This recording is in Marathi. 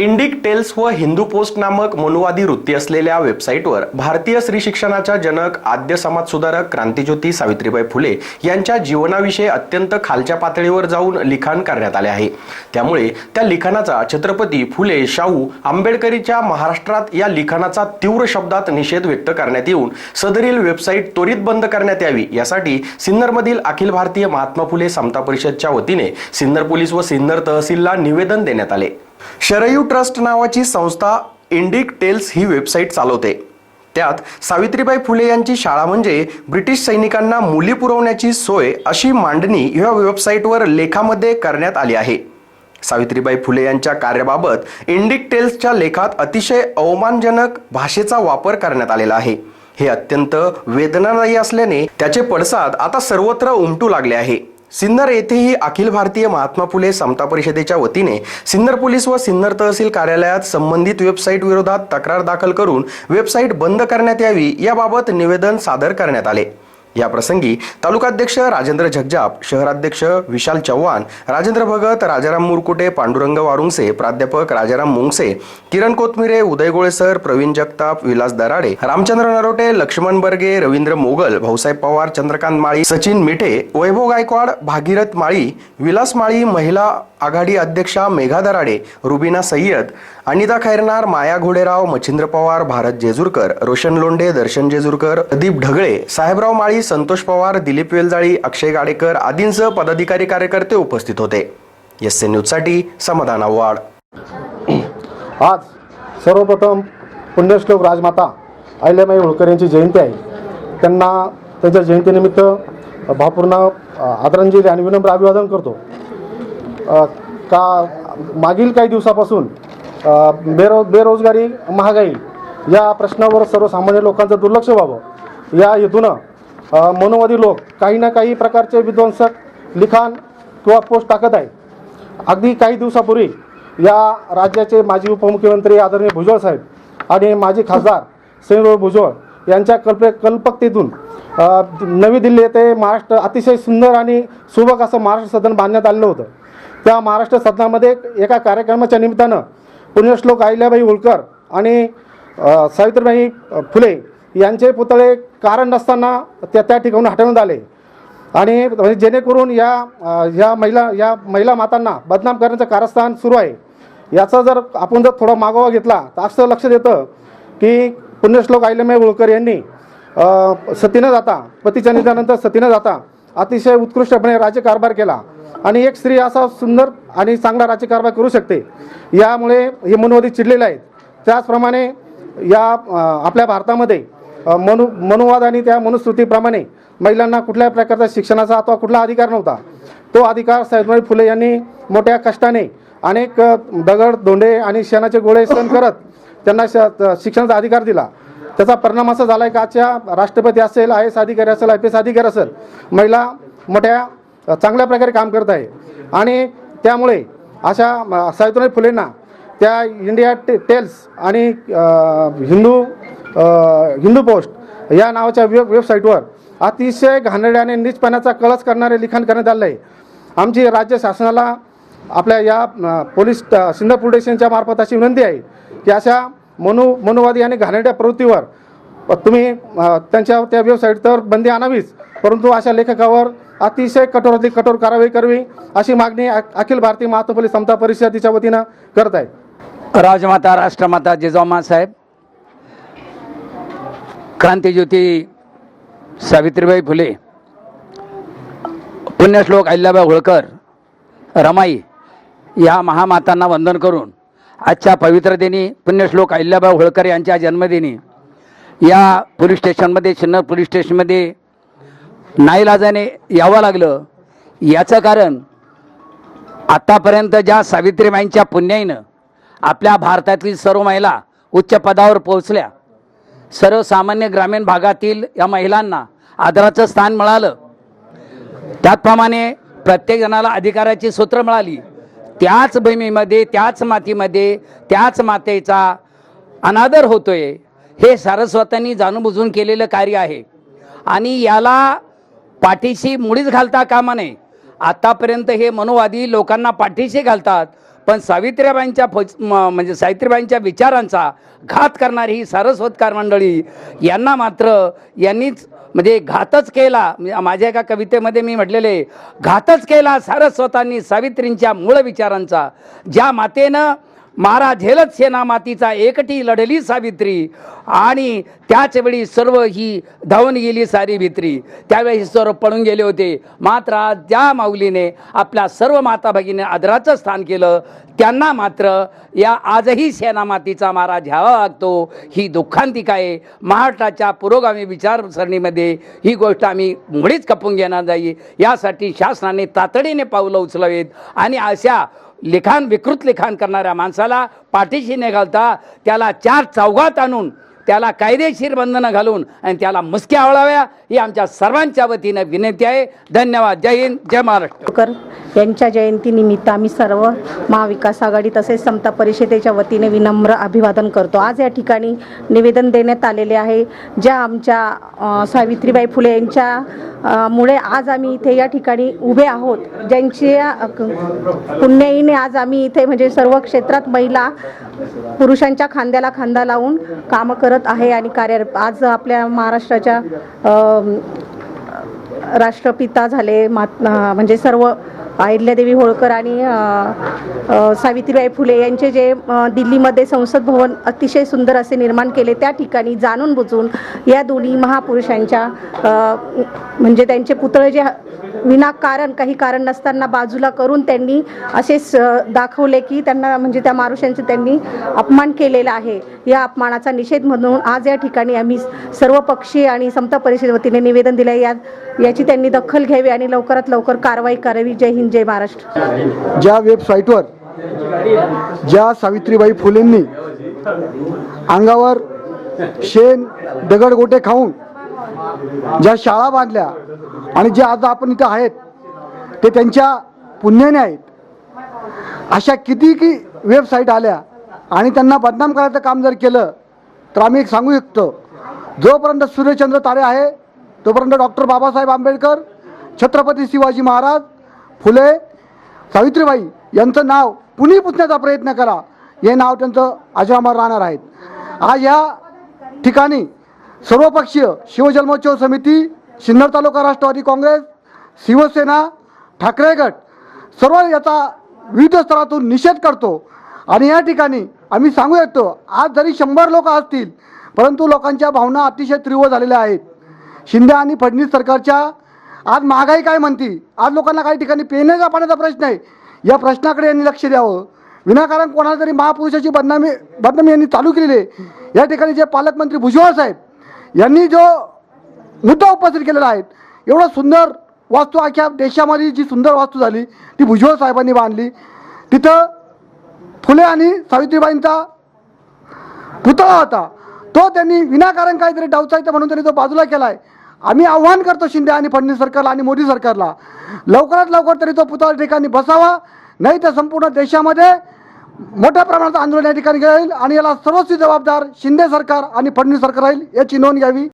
इंडिक टेल्स व हिंदू पोस्ट नामक मनुवादी वृत्ती असलेल्या वेबसाईटवर भारतीय स्त्री शिक्षणाच्या जनक आद्य समाजसुधारक क्रांतिज्योती सावित्रीबाई फुले यांच्या जीवनाविषयी अत्यंत खालच्या पातळीवर जाऊन लिखाण करण्यात आले आहे. त्यामुळे त्या लिखाणाचा छत्रपती फुले शाहू आंबेडकरीच्या महाराष्ट्रात या लिखाणाचा तीव्र शब्दात निषेध व्यक्त करण्यात येऊन सदरील वेबसाईट त्वरित बंद करण्यात यावी यासाठी सिन्नरमधील अखिल भारतीय महात्मा फुले समता परिषदच्या वतीने सिन्नर पोलीस व सिन्नर तहसीलला निवेदन देण्यात आले. शरयू ट्रस्ट नावाची संस्था इंडिक टेल्स ही वेबसाईट चालवते. त्यात सावित्रीबाई फुले यांची शाळा म्हणजे ब्रिटिश सैनिकांना मुली पुरवण्याची सोय अशी मांडणी या वेबसाईटवर लेखामध्ये करण्यात आली आहे. सावित्रीबाई फुले यांच्या कार्याबाबत इंडिक टेल्सच्या लेखात अतिशय अवमानजनक भाषेचा वापर करण्यात आलेला आहे. हे अत्यंत वेदनादायी असल्याने त्याचे पडसाद आता सर्वत्र उमटू लागले आहे. सिन्नर येथेही अखिल भारतीय महात्मा फुले समता परिषदेच्या वतीने सिन्नर पोलीस व सिन्नर तहसील कार्यालयात संबंधित वेबसाईट विरोधात तक्रार दाखल करून वेबसाईट बंद करण्यात यावी याबाबत निवेदन सादर करण्यात आले. याप्रसंगी तालुकाध्यक्ष राजेंद्र झगजाप शहराध्यक्ष विशाल चव्हाण राजेंद्र भगत राजाराम मुरकुटे पांडुरंग वारुंगसे प्राध्यापक राजाराम मुंगसे किरण कोथमिरे उदय गोळेसर प्रवीण जगताप विलास दराडे रामचंद्र नरोटे लक्ष्मण बर्गे रवींद्र मोगल भाऊसाहेब पवार चंद्रकांत माळी सचिन मिठे वैभव गायकवाड भागीरथ माळी विलास माळी महिला आघाडी अध्यक्षा मेघा दराडे रुबिना सय्यद अनिता खैरनार माया घोडेराव मच्छिंद्र पवार भारत जेजुरकर रोशन लोंढे दर्शन जेजुरकर प्रदीप ढगळे साहेबराव माळी संतोष पवार दिलीप वेलजाळी अक्षय गाडेकर आदींसह पदाधिकारी कार्यकर्ते उपस्थित होते. एस एन न्यूजसाठी समाधान आव्हाड. आज सर्वप्रथम पुण्यश्लोक राजमाता अहिल्याबाई होळकर यांची जयंती आहे. त्यांना त्यांच्या जयंतीनिमित्त भावपूर्ण आदरांजली आणि विनम्र अभिवादन करतो. का मागील काही दिवसापासून बेरो बेरोजगारी महागाई या प्रश्नावर सर्वसामान्य लोकांचं दुर्लक्ष व्हावं या हेतूनं मनोवादी लोक काही ना काही प्रकारचे विध्वंसक लिखाण किंवा पोस्ट टाकत आहे अगदी काही दिवसापूर्वी या राज्याचे माजी उपमुख्यमंत्री आदरणीय भुजबळ साहेब आणि माजी खासदार श्रीराव भुजबळ यांच्या कल्प कल्पकतेतून नवी दिल्ली येथे महाराष्ट्र अतिशय सुंदर आणि सुबक असं महाराष्ट्र सदन बांधण्यात आलेलं होतं. त्या महाराष्ट्र सदनामध्ये एका कार्यक्रमाच्या निमित्तानं पुण्यश्लोक अहिल्याबाई होळकर आणि सावित्रीबाई फुले यांचे पुतळे कारण नसताना त्या त्या ठिकाणी हटवण्यात आले. आणि म्हणजे जेणेकरून या या महिला या महिला मातांना बदनाम करण्याचं कारस्थान सुरू आहे. याचा जर आपण जर थोडा मागोवा घेतला तर असं लक्ष देतं की पुण्यश्लोक अहिल्याबाई होळकर यांनी सतीनं जाता पतीच्या निधनानंतर सतीनं जाता अतिशय उत्कृष्टपणे राज्यकारभार केला. आणि एक स्त्री असा सुंदर आणि चांगला राज्यकारभार करू शकते. यामुळे हे मनोवादी चिडलेले आहेत. त्याचप्रमाणे या आपल्या भारतामध्ये मनु मनुवाद आणि त्या मनुस्तुतीप्रमाणे महिलांना कुठल्याही प्रकारचा शिक्षणाचा अथवा कुठला अधिकार नव्हता. तो अधिकार सावित्रीबाई फुले यांनी मोठ्या कष्टाने अनेक दगड धोंडे आणि शेणाचे गोळे सहन करत त्यांना श- शिक्षणाचा अधिकार दिला. त्याचा परिणाम असा झाला आहे का आजच्या राष्ट्रपती असेल आय एस अधिकारी असेल आय पी एस अधिकारी असेल महिला मोठ्या चांगल्या प्रकारे काम करत आहे. आणि त्यामुळे अशा सावित्रीबाई फुलेंना त्या इंडिया टे टेल्स आणि हिंदू हिंदू पोस्ट या नावाच्या वेब वेबसाईटवर अतिशय घाणेरड्याने आणि नीचपणाचा कळस करणारे लिखाण करण्यात आलं आहे. आमची राज्य शासनाला आपल्या या पोलीस अ, स्टेशनच्या मार्फत अशी विनंती आहे की अशा मनु मनुवादी आणि घाणेरड्या प्रवृत्तीवर तुम्ही त्यांच्या त्या वेबसाईटवर बंदी आणावीच परंतु अशा लेखकावर अतिशय कठोरातली कठोर कारवाई करावी अशी मागणी अखिल भारतीय महात्मा समता परिषदेच्या वतीनं करत आहे. राजमाता राष्ट्रमाता जिजाऊमा साहेब क्रांतीज्योती सावित्रीबाई फुले पुण्यश्लोक अहिल्याबाई होळकर रमाई या महामातांना वंदन करून आजच्या पवित्र दिनी पुण्यश्लोक अहिल्याबाई होळकर यांच्या जन्मदिनी या पोलीस स्टेशनमध्ये सिन्नर पोलीस स्टेशनमध्ये नाईलाजाने यावं लागलं. याचं कारण आत्तापर्यंत ज्या सावित्रीबाईंच्या पुण्याईनं आपल्या भारतातील सर्व महिला उच्च पदावर पोहोचल्या सर्वसामान्य ग्रामीण भागातील या महिलांना आदराचं स्थान मिळालं. त्याचप्रमाणे प्रत्येक जणाला अधिकाराची सूत्र मिळाली. त्याच भूमीमध्ये त्याच मातीमध्ये त्याच मातेचा अनादर होतोय. हे सारस्वतांनी जाणूनबुजून केलेलं कार्य आहे. आणि याला पाठीशी मुळीच घालता कामा नये. आतापर्यंत हे मनोवादी लोकांना पाठीशी घालतात. पण सावित्रीबाईंच्या फौज म्हणजे सावित्रीबाईंच्या विचारांचा घात करणारी ही सारस्वतकार मंडळी यांना मात्र यांनीच म्हणजे घातच केला. म्हणजे माझ्या एका कवितेमध्ये मी म्हटलेले घातच केला सारस्वतांनी सावित्रींच्या मूळ विचारांचा. ज्या मातेनं मारा झेलत सेना मातीचा एकटी लढली सावित्री. आणि त्याचवेळी सर्व ही धावून गेली सारी भित्री. त्यावेळी सर्व पळून गेले होते. मात्र आज ज्या माऊलीने आपल्या सर्व माता भगिनी आदराचं स्थान केलं. त्यांना मात्र या आजही सेना मातीचा मारा घ्यावा लागतो. ही दुःखांतिका आहे. महाराष्ट्राच्या पुरोगामी विचारसरणीमध्ये ही गोष्ट आम्ही मुळीच खपून घेणार नाही. यासाठी शासनाने तातडीने पावलं उचलावीत. आणि अशा लिखाण विकृत लिखाण करणाऱ्या माणसाला पाठीशी न घालता त्याला चार चौघात आणून त्याला कायदेशीर बंधनं घालून आणि त्याला मुसक्या आवळाव्या ही आमच्या सर्वांच्या वतीनं विनंती आहे. धन्यवाद. जय हिंद जय महाराष्ट्र. यांच्या जयंतीनिमित्त आम्ही सर्व महाविकास आघाडी तसेच समता परिषदेच्या वतीने विनम्र अभिवादन करतो. आज या ठिकाणी निवेदन देण्यात आलेले आहे. ज्या आमच्या सावित्रीबाई फुले यांच्या मुळे आज आम्ही इथे या ठिकाणी उभे आहोत. ज्यांच्या पुण्याईने आज आम्ही इथे म्हणजे सर्व क्षेत्रात महिला पुरुषांच्या खांद्याला खांदा लावून कामं करत आहे आणि कार्य आज आपल्या महाराष्ट्राच्या राष्ट्रपिता झाले मात म्हणजे सर्व अहिल्यादेवी होळकर आणि सावित्रीबाई फुले यांचे जे दिल्लीमध्ये संसद भवन अतिशय सुंदर असे निर्माण केले त्या ठिकाणी जाणून बुजून या दोन्ही महापुरुषांच्या म्हणजे त्यांचे पुतळे जे विनाकारण काही कारण नसताना बाजूला करून त्यांनी असे स- दाखवले की त्यांना म्हणजे त्या मारुषांचे त्यांनी अपमान केलेला आहे. या अपमानाचा निषेध म्हणून आज या ठिकाणी आम्ही सर्व पक्षी आणि समता परिषद वतीने निवेदन दिले या याची त्यांनी दखल घ्यावी आणि लवकरात लवकर कारवाई करावी. जय हिंद जय महाराष्ट्र. ज्या वेबसाईटवर ज्या सावित्रीबाई फुलेंनी अंगावर शेण दगडगोटे खाऊन ज्या शाळा बांधल्या आणि जे आज आपण इथं आहेत ते त्यांच्या पुण्याने आहेत अशा किती की वेबसाईट आल्या आणि त्यांना बदनाम करायचं काम जर केलं तर आम्ही एक सांगू शकतो जोपर्यंत सूर्यचंद्र तारे आहे तोपर्यंत डॉक्टर बाबासाहेब आंबेडकर छत्रपती शिवाजी महाराज फुले सावित्रीबाई यांचं नाव पुणे पुसण्याचा प्रयत्न करा. हे नाव त्यांचं अजरामर राहणार आहेत आज या ठिकाणी सर्वपक्षीय शिवजन्मोत्सव समिती सिन्नर तालुका राष्ट्रवादी काँग्रेस शिवसेना ठाकरे गट सर्व याचा विविध स्तरातून निषेध करतो. आणि या ठिकाणी आम्ही सांगू शकतो आज जरी शंभर लोक असतील परंतु लोकांच्या भावना अतिशय तीव्र झालेल्या आहेत. शिंदे आणि फडणवीस सरकारच्या आज महागाई काय म्हणती? आज लोकांना काही ठिकाणी पेण्याचा पाण्याचा प्रश्न आहे? या प्रश्नाकडे यांनी लक्ष द्यावं. विनाकारण कोणाला तरी महापुरुषाची बदनामी बदनामी यांनी चालू केलेली आहे या ठिकाणी जे पालकमंत्री भुजबळ साहेब यांनी जो मुद्दा उपस्थित केलेला आहे एवढं सुंदर वास्तू अख्या देशामध्ये जी सुंदर वास्तू झाली ती भुजबळ साहेबांनी बांधली. तिथं फुले आणि सावित्रीबाईंचा पुतळा होता. तो त्यांनी विनाकारण काहीतरी डावचायचं म्हणून त्यांनी तो बाजूला केला आहे आम्ही आव्हान करतो शिंदे आणि फडणवीस सरकारला आणि मोदी सरकारला. लवकरात लवकर तरी तो पुतळा ठिकाणी बसावा नाही तर संपूर्ण देशामध्ये मोठ्या प्रमाणात आंदोलन या ठिकाणी घेईल आणि याला सर्वस्वी जबाबदार शिंदे सरकार आणि फडणवीस सरकार राहील याची नोंद घ्यावी.